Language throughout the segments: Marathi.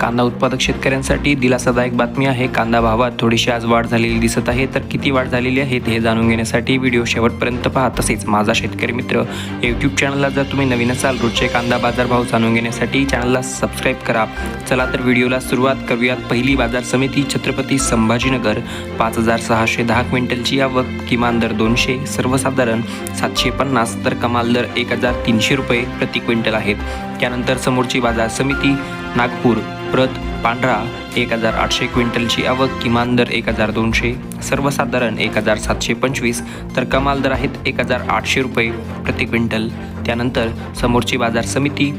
कांदा उत्पादक शेतकऱ्यांसाठी दिलासादायक बातमी आहे. कांदा भावात थोडीशी आज वाढ झालेली दिसत आहे. तर किती वाढ झालेली आहे हे जाणून घेण्यासाठी व्हिडिओ शेवटपर्यंत पहा. तसेच माझा शेतकरी मित्र यूट्यूब चॅनलला जर तुम्ही नवीन असाल रोजचे कांदा बाजार भाव जाणून घेण्यासाठी चॅनलला सबस्क्राईब करा. चला तर व्हिडिओला सुरुवात करूयात. पहिली बाजार समिती छत्रपती संभाजीनगर पाच हजार सहाशे दहा क्विंटलची आवक किमान दर दोनशे सर्वसाधारण सातशे पन्नास तर कमाल दर एक हजार तीनशे रुपये प्रति क्विंटल आहेत. त्यानंतर समोरची बाजार समिती नागपूर प्रत पांढरा एक हजार आठशे क्विंटलची आवक किमान दर एक हजार दोनशे सर्वसाधारण एक हजार सातशे पंचवीस तर कमाल दर आहेत एक हजार आठशे रुपये प्रति क्विंटल. त्यानंतर समोरची बाजार समिती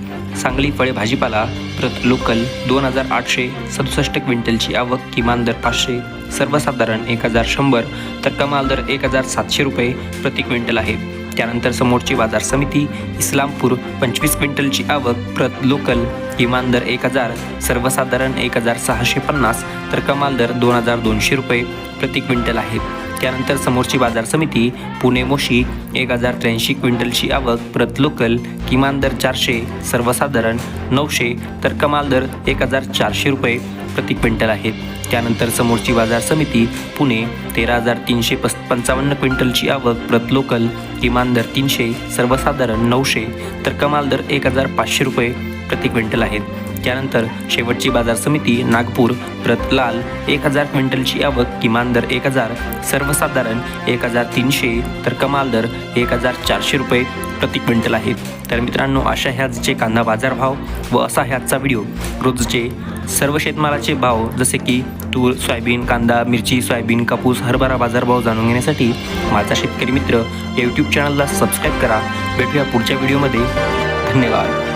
सांगली फळे भाजीपाला प्रत लोकल दोन हजार आठशे सदुसष्ट क्विंटलची आवक किमान दर पाचशे सर्वसाधारण एक हजार शंभर तर कमाल दर एक हजार सातशे रुपये प्रति क्विंटल आहे. त्यानंतर समोरची बाजार समिती इस्लामपूर पंचवीस क्विंटलची आवक प्रत लोकल किमान दर एक हजार सर्वसाधारण एक हजार सहाशे पन्नास तर कमाल दर दोन हजार दोनशे रुपये प्रति क्विंटल आहेत त्यानंतर समोरची बाजार समिती पुणे मोशी एक हजार त्र्याऐंशी क्विंटलची आवक प्रत लोकल किमान दर चारशे सर्वसाधारण नऊशे तर कमाल दर एक हजार चारशे रुपये प्रति क्विंटल आहेत त्यानंतर समोरची बाजार समिती पुणे तेरा हजार तीनशे पस पंचावन्न क्विंटलची आवक प्रत लोकल किमान दर तीनशे सर्वसाधारण नऊशे तर कमाल दर एक हजार पाचशे रुपये प्रति क्विंटल आहेत. त्यानंतर शेवटची बाजार समिती नागपूर प्रत लाल एक हजार क्विंटलची आवक किमान दर एक हजार सर्वसाधारण एक हजार तीनशे तर कमाल दर एक हजार चारशे रुपये प्रति क्विंटल आहेत. तर मित्रांनो अशा ह्याचे कांदा बाजारभाव व असा ह्याचा व्हिडिओ रोजचे सर्व शेतमालाचे भाव जसे की तूर सोयाबीन कांदा मिरची सोयाबीन कापूस हरभरा बाजारभाव जाणून घेण्यासाठी माझा शेतकरी मित्र या यूट्यूब चॅनलला सबस्क्राईब करा. भेटूया पुढच्या व्हिडिओमध्ये धन्यवाद.